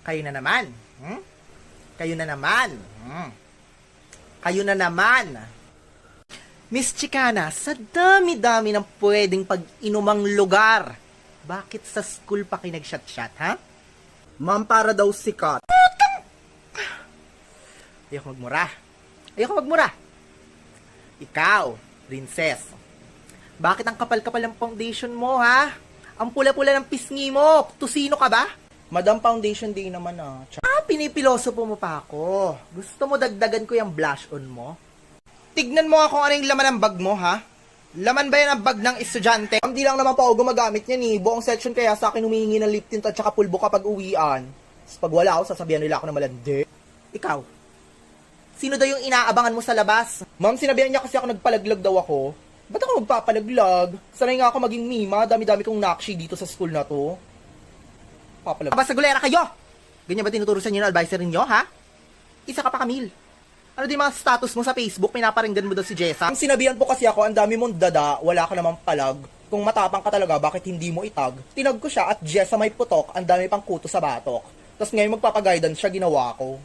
Kayo na naman. Hmm? Kayo na naman. Hmm. Kayo na naman. Miss Chicana, sa dami-dami ng pwedeng pag-inumang lugar, bakit sa school pa kayo nag-shot-shot, ha? Ma'am, para daw sikat. Ayoko magmura. Ayoko magmura. Ikaw, princess. Bakit ang kapal-kapal ng foundation mo, ha? Ang pula-pula ng pisngi mo. Tusino ka ba? Madam Foundation Day naman ah. Ah, pinipiloso po mo pa ako. Gusto mo dagdagan ko yung blush on mo? tignan mo nga kung ano yung laman ng bag mo, ha? Laman ba yan ang bag ng estudyante? Ma'am, di lang naman po ako gumagamit yan eh. Buong section kaya sa akin humihingi ng lip tint at saka pulbo kapag uwian. Tapos pag wala ako, sasabihan nila ako na malandi. Ikaw. Sino daw yung inaabangan mo sa labas? Ma'am, sinabihan niya kasi ako nagpalaglag daw ako. Ba't ako magpapalaglag? Sanay nga ako maging mima, dami-dami kong nakshi dito sa school na to. Papalag. Basta gulera kayo! Ganyan ba tinuturusan niyo ng advisor ninyo, ha? Isa ka pa, Camille. Ano din mga status mo sa Facebook? Pinaparinggan mo daw si Jessa? Ang sinabihan po kasi ako, ang dami mong dada, wala ka namang palag. Kung matapang ka talaga, bakit hindi mo itag? Tinag ko siya at Jessa may putok, ang dami pang kuto sa batok. Tapos ngayon magpapaguidance siya, ginawa ko.